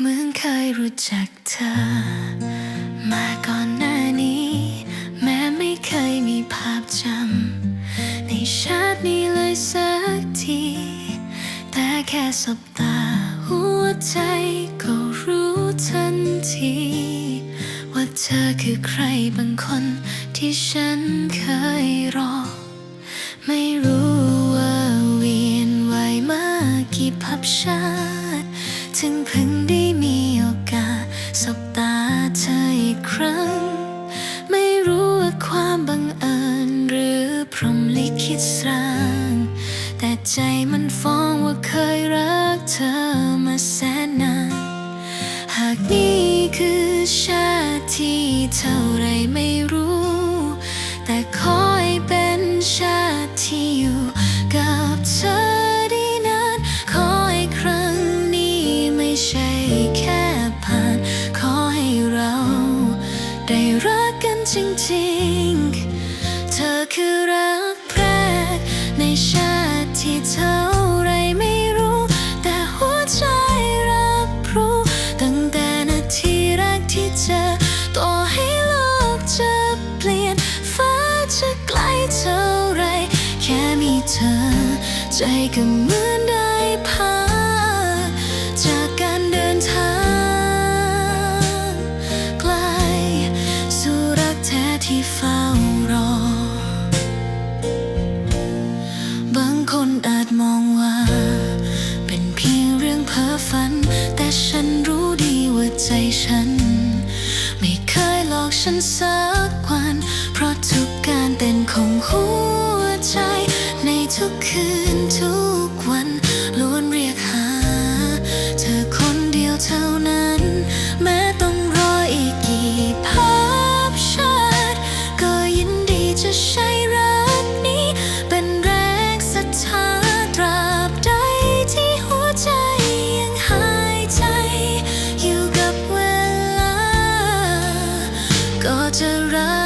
เหมือนเคยรู้จักเธอ มาก่อนหน้านี้ แม้ไม่เคยมีภาพจำในชาตินี้เลยสักที แต่แค่สบตาหัวใจก็รู้ทันที ว่าเธอคือใครบางคนที่ฉันเคยรอ ไม่รู้ว่าเวียนไหวมากี่ภาพชา ถึงเพิ่งได้มีโอกาสสบตาเธออีกครั้ง ไม่รู้ว่าความบังเอิญหรือพรหมลิขิตสร้าง แต่ใจมันฟ้องว่าเคยรักเธอมาแสนนาน หากนี่คือชาติที่เท่าไร จริงๆ เธอคือรักแรก ในชาติที่เท่าไรไม่รู้ แต่หัวใจรับรู้ ตั้งแต่นาทีแรกที่เจอต่อให้โลกจะเปลี่ยน ฟ้าจะไกลเท่าไร แค่มีเธอ ใจก็เหมือนได้พั ฉันสักวัน เพราะทุกการเต้นของหัวใจ ในทุกคืนทุกวัน จะรัก